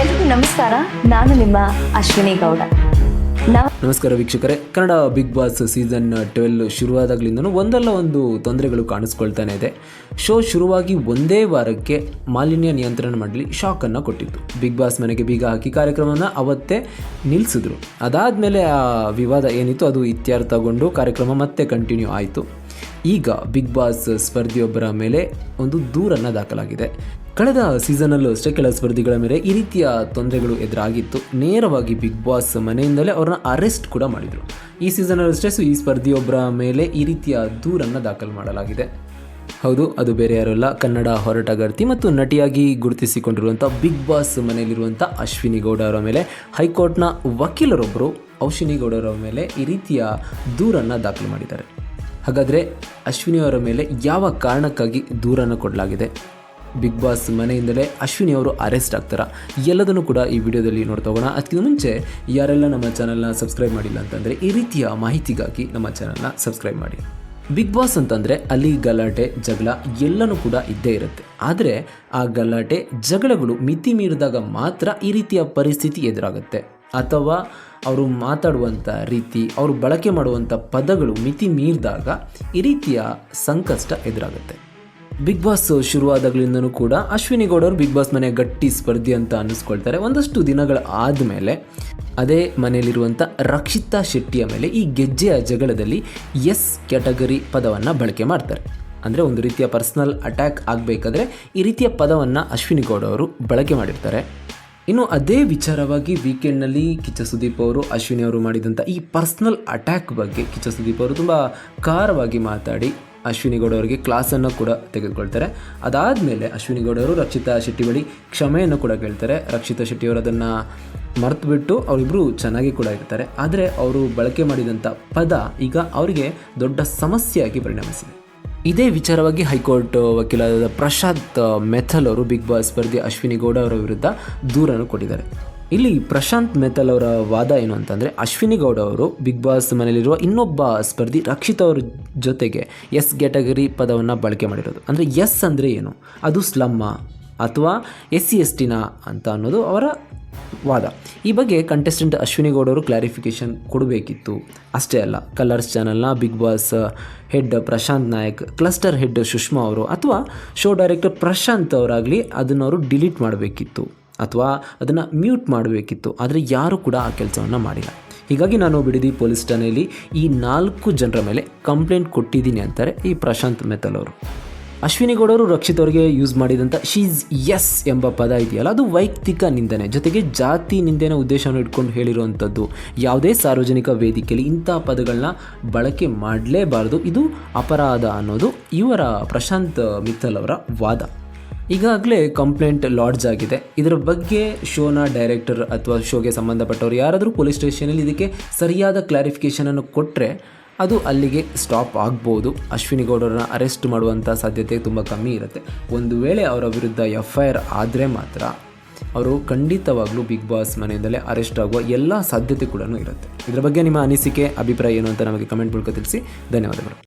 ಎಲ್ರಿಗೂ ನಮಸ್ಕಾರ. ನಾನು ನಿಮ್ಮ ಅಶ್ವಿನಿ ಗೌಡ. ನಮಸ್ಕಾರ ವೀಕ್ಷಕರೇ. Kannada big boss season twelve ಶುರುವಾದಾಗಲಿಂದ ಒಂದಲ್ಲ ಒಂದು ತೊಂದರೆಗಳು ಕಾಣಿಸ್ಕೊಳ್ತಾನೆ ಇದೆ. ಶೋ ಶುರುವಾಗಿ ಒಂದೇ ವಾರಕ್ಕೆ ಮಾಲಿನ್ಯ ನಿಯಂತ್ರಣ ಮಂಡಳಿ ಶಾಕನ್ನು ಕೊಟ್ಟಿತ್ತು. ಬಿಗ್ ಬಾಸ್ ಮನೆಗೆ ಬೀಗ ಹಾಕಿ ಕಾರ್ಯಕ್ರಮವನ್ನು ಅವತ್ತೇ ನಿಲ್ಲಿಸಿದ್ರು ಅದಾದಮೇಲೆ ಆ ವಿವಾದ ಏನಿತ್ತು, ಅದು ಇತ್ಯರ್ಥಗೊಂಡು ಕಾರ್ಯಕ್ರಮ ಮತ್ತೆ ಕಂಟಿನ್ಯೂ ಆಯಿತು. ಈಗ ಬಿಗ್ ಬಾಸ್ ಸ್ಪರ್ಧಿಯೊಬ್ಬರ ಮೇಲೆ ಒಂದು ದೂರನ್ನು ದಾಖಲಾಗಿದೆ. ಕಳೆದ ಸೀಸನಲ್ಲೂ ಅಷ್ಟೇ ಕೆಲ ಸ್ಪರ್ಧಿಗಳ ಮೇಲೆ ಈ ರೀತಿಯ ತೊಂದರೆಗಳು ಎದುರಾಗಿತ್ತು. ನೇರವಾಗಿ ಬಿಗ್ ಬಾಸ್ ಮನೆಯಿಂದಲೇ ಅವ್ರನ್ನ ಅರೆಸ್ಟ್ ಕೂಡ ಮಾಡಿದರು. ಈ ಸೀಸನಲ್ಲೂ ಅಷ್ಟೇ ಈ ಸ್ಪರ್ಧಿಯೊಬ್ಬರ ಮೇಲೆ ಈ ರೀತಿಯ ದೂರನ್ನು ದಾಖಲು ಮಾಡಲಾಗಿದೆ. ಹೌದು, ಅದು ಬೇರೆ ಯಾರಲ್ಲ ಕನ್ನಡ ಹೋರಾಟಗಾರ್ತಿ ಮತ್ತು ನಟಿಯಾಗಿ ಗುರುತಿಸಿಕೊಂಡಿರುವಂಥ ಬಿಗ್ ಬಾಸ್ ಮನೆಯಲ್ಲಿರುವಂಥ ಅಶ್ವಿನಿ ಗೌಡ ಅವರ ಮೇಲೆ, ಹೈಕೋರ್ಟ್ನ ವಕೀಲರೊಬ್ಬರು ಅಶ್ವಿನಿ ಗೌಡರ ಮೇಲೆ ಈ ರೀತಿಯ ದೂರನ್ನು ದಾಖಲು ಮಾಡಿದ್ದಾರೆ. ಹಾಗಾದರೆ ಅಶ್ವಿನಿ ಅವರ ಮೇಲೆ ಯಾವ ಕಾರಣಕ್ಕಾಗಿ ದೂರನ್ನು ಕೊಡಲಾಗಿದೆ? ಬಿಗ್ ಬಾಸ್ ಮನೆಯಿಂದಲೇ ಅಶ್ವಿನಿ ಅವರು ಅರೆಸ್ಟ್ ಆಗ್ತಾರ? ಎಲ್ಲದನ್ನು ಕೂಡ ಈ ವಿಡಿಯೋದಲ್ಲಿ ನೋಡ್ತಾ ಹೋಗೋಣ. ಅದಕ್ಕಿಂತ ಮುಂಚೆ ಯಾರೆಲ್ಲ ನಮ್ಮ ಚಾನಲ್ನ ಸಬ್ಸ್ಕ್ರೈಬ್ ಮಾಡಿಲ್ಲ ಅಂತಂದರೆ ಈ ರೀತಿಯ ಮಾಹಿತಿಗಾಗಿ ನಮ್ಮ ಚಾನಲ್ನ ಸಬ್ಸ್ಕ್ರೈಬ್ ಮಾಡಿ. ಬಿಗ್ ಬಾಸ್ ಅಂತಂದರೆ ಅಲ್ಲಿ ಗಲಾಟೆ, ಜಗಳ ಎಲ್ಲನೂ ಕೂಡ ಇದ್ದೇ ಇರುತ್ತೆ. ಆದರೆ ಆ ಗಲಾಟೆ, ಜಗಳಗಳು ಮಿತಿ ಮೀರಿದಾಗ ಮಾತ್ರ ಈ ರೀತಿಯ ಪರಿಸ್ಥಿತಿ ಎದುರಾಗುತ್ತೆ. ಅಥವಾ ಅವರು ಮಾತಾಡುವಂಥ ರೀತಿ, ಅವರು ಬಳಕೆ ಮಾಡುವಂಥ ಪದಗಳು ಮಿತಿ ಮೀರಿದಾಗ ಈ ರೀತಿಯ ಸಂಕಷ್ಟ ಎದುರಾಗುತ್ತೆ. ಬಿಗ್ ಬಾಸ್ ಶುರುವಾದಾಗಲಿಂದನೂ ಕೂಡ ಅಶ್ವಿನಿ ಗೌಡ ಅವರು ಬಿಗ್ ಬಾಸ್ ಮನೆ ಗಟ್ಟಿ ಸ್ಪರ್ಧಿ ಅಂತ ಅನ್ನಿಸ್ಕೊಳ್ತಾರೆ. ಒಂದಷ್ಟು ದಿನಗಳ ಆದಮೇಲೆ ಅದೇ ಮನೆಯಲ್ಲಿರುವಂಥ ರಕ್ಷಿತಾ ಶೆಟ್ಟಿಯ ಮೇಲೆ ಈ ಗೆಜ್ಜೆಯ ಜಗಳದಲ್ಲಿ ಎಸ್ ಕ್ಯಾಟಗರಿ ಪದವನ್ನು ಬಳಕೆ ಮಾಡ್ತಾರೆ. ಅಂದರೆ ಒಂದು ರೀತಿಯ ಪರ್ಸನಲ್ ಅಟ್ಯಾಕ್ ಆಗಬೇಕಾದ್ರೆ ಈ ರೀತಿಯ ಪದವನ್ನು ಅಶ್ವಿನಿ ಗೌಡ ಅವರು ಬಳಕೆ ಮಾಡಿರ್ತಾರೆ. ಇನ್ನು ಅದೇ ವಿಚಾರವಾಗಿ ವೀಕೆಂಡ್ನಲ್ಲಿ ಕಿಚ್ಚ ಸುದೀಪ್ ಅವರು, ಅಶ್ವಿನಿ ಅವರು ಮಾಡಿದಂಥ ಈ ಪರ್ಸ್ನಲ್ ಅಟ್ಯಾಕ್ ಬಗ್ಗೆ ಕಿಚ್ಚ ಸುದೀಪ್ ಅವರು ತುಂಬ ಖಾರವಾಗಿ ಮಾತಾಡಿ ಅಶ್ವಿನಿ ಗೌಡ ಅವರಿಗೆ ಕ್ಲಾಸನ್ನು ಕೂಡ ತೆಗೆದುಕೊಳ್ತಾರೆ. ಅದಾದಮೇಲೆ ಅಶ್ವಿನಿ ಗೌಡ ರಕ್ಷಿತಾ ಶೆಟ್ಟಿ ಬಳಿ ಕ್ಷಮೆಯನ್ನು ಕೂಡ ಕೇಳ್ತಾರೆ. ರಕ್ಷಿತಾ ಶೆಟ್ಟಿ ಅವರು ಅದನ್ನು ಮರೆತುಬಿಟ್ಟು ಅವರಿಬ್ಬರು ಚೆನ್ನಾಗಿ ಕೂಡ ಇರ್ತಾರೆ. ಆದರೆ ಅವರು ಬಳಕೆ ಮಾಡಿದಂಥ ಪದ ಈಗ ಅವರಿಗೆ ದೊಡ್ಡ ಸಮಸ್ಯೆಯಾಗಿ ಪರಿಣಮಿಸಿದೆ. ಇದೇ ವಿಚಾರವಾಗಿ ಹೈಕೋರ್ಟ್ ವಕೀಲರಾದ ಪ್ರಶಾಂತ್ ಮೆಥಲ್ ಅವರು, ಬಿಗ್ ಬಾಸ್ ಸ್ಪರ್ಧಿ ಅಶ್ವಿನಿ ಗೌಡ ಅವರ ವಿರುದ್ಧ ದೂರನ್ನು ಕೊಟ್ಟಿದ್ದಾರೆ. ಇಲ್ಲಿ ಪ್ರಶಾಂತ್ ಮೆಥಲ್ ಅವರ ವಾದ ಏನು ಅಂತಂದರೆ, ಅಶ್ವಿನಿ ಗೌಡ ಅವರು ಬಿಗ್ ಬಾಸ್ ಮನೆಯಲ್ಲಿರುವ ಇನ್ನೊಬ್ಬ ಸ್ಪರ್ಧಿ ರಕ್ಷಿತ್ ಅವರ ಜೊತೆಗೆ ಎಸ್ ಕ್ಯಾಟಗರಿ ಪದವನ್ನು ಬಳಕೆ ಮಾಡಿರೋದು. ಅಂದರೆ ಎಸ್ ಅಂದರೆ ಏನು? ಅದು ಸ್ಲಮ್ಮ ಅಥವಾ ಎಸ್ ಸಿ ಎಸ್ ಟಿನ ಅಂತ ಅನ್ನೋದು ಅವರ ವಾದ. ಈ ಬಗ್ಗೆ ಕಂಟೆಸ್ಟೆಂಟ್ ಅಶ್ವಿನಿ ಗೌಡ ಅವರು ಕ್ಲಾರಿಫಿಕೇಶನ್ ಕೊಡಬೇಕಿತ್ತು. ಅಷ್ಟೇ ಅಲ್ಲ ಕಲರ್ಸ್ ಚಾನಲ್ನ big boss head Prashant Nayak cluster head Sushma ಅವರು ಅಥವಾ ಶೋ ಡೈರೆಕ್ಟರ್ ಪ್ರಶಾಂತ್ ಅವರಾಗಲಿ ಅದನ್ನು ಅವರು ಡಿಲೀಟ್ ಮಾಡಬೇಕಿತ್ತು ಅಥವಾ ಅದನ್ನು ಮ್ಯೂಟ್ ಮಾಡಬೇಕಿತ್ತು, ಆದರೆ ಯಾರೂ ಕೂಡ ಆ ಕೆಲಸವನ್ನು ಮಾಡಿಲ್ಲ. ಹೀಗಾಗಿ ನಾನು ಬಿಡದಿ ಪೊಲೀಸ್ ಠಾಣೆಯಲ್ಲಿ ಈ ನಾಲ್ಕು ಜನರ ಮೇಲೆ ಕಂಪ್ಲೇಂಟ್ ಕೊಟ್ಟಿದ್ದೀನಿ ಅಂತಾರೆ ಈ ಪ್ರಶಾಂತ್ ಮೆತ್ತಲ್ ಅವರು. ಅಶ್ವಿನಿ ಗೌಡರು ರಕ್ಷಿತ್ ಅವರಿಗೆ ಯೂಸ್ ಮಾಡಿದಂಥ ಶೀಸ್ ಎಸ್ ಎಂಬ ಪದ ಇದೆಯಲ್ಲ, ಅದು ವೈಯಕ್ತಿಕ ನಿಂದನೆ. ಜೊತೆಗೆ ಜಾತಿ ನಿಂದನೆ ಉದ್ದೇಶವನ್ನು ಇಟ್ಕೊಂಡು ಹೇಳಿರುವಂಥದ್ದು ಯಾವುದೇ ಸಾರ್ವಜನಿಕ ವೇದಿಕೆಯಲ್ಲಿ ಇಂಥ ಪದಗಳನ್ನ ಬಳಕೆ ಮಾಡಲೇಬಾರದು. ಇದು ಅಪರಾಧ ಅನ್ನೋದು ಇವರ ಪ್ರಶಾಂತ್ ಮಿತ್ತಲ್ ಅವರ ವಾದ. ಈಗಾಗಲೇ ಕಂಪ್ಲೇಂಟ್ ಲಾಡ್ಜ್ ಆಗಿದೆ. ಇದರ ಬಗ್ಗೆ ಶೋನ ಡೈರೆಕ್ಟರ್ ಅಥವಾ ಶೋಗೆ ಸಂಬಂಧಪಟ್ಟವರು ಯಾರಾದರೂ ಪೊಲೀಸ್ ಸ್ಟೇಷನಲ್ಲಿ ಇದಕ್ಕೆ ಸರಿಯಾದ ಕ್ಲಾರಿಫಿಕೇಷನನ್ನು ಕೊಟ್ಟರೆ ಅದು ಅಲ್ಲಿಗೆ ಸ್ಟಾಪ್ ಆಗ್ಬೋದು. ಅಶ್ವಿನಿ ಗೌಡರನ್ನ ಅರೆಸ್ಟ್ ಮಾಡುವಂಥ ಸಾಧ್ಯತೆ ತುಂಬ ಕಮ್ಮಿ ಇರುತ್ತೆ. ಒಂದು ವೇಳೆ ಅವರ ವಿರುದ್ಧ ಎಫ್ ಐ ಆರ್ ಆದರೆ ಮಾತ್ರ ಅವರು ಖಂಡಿತವಾಗ್ಲೂ ಬಿಗ್ ಬಾಸ್ ಮನೆಯಿಂದಲೇ ಅರೆಸ್ಟ್ ಆಗುವ ಎಲ್ಲ ಸಾಧ್ಯತೆ ಕೂಡ ಇರುತ್ತೆ. ಇದರ ಬಗ್ಗೆ ನಿಮ್ಮ ಅನಿಸಿಕೆ, ಅಭಿಪ್ರಾಯ ಏನು ಅಂತ ನಮಗೆ ಕಮೆಂಟ್ ಮೂಲಕ ತಿಳಿಸಿ. ಧನ್ಯವಾದಗಳು.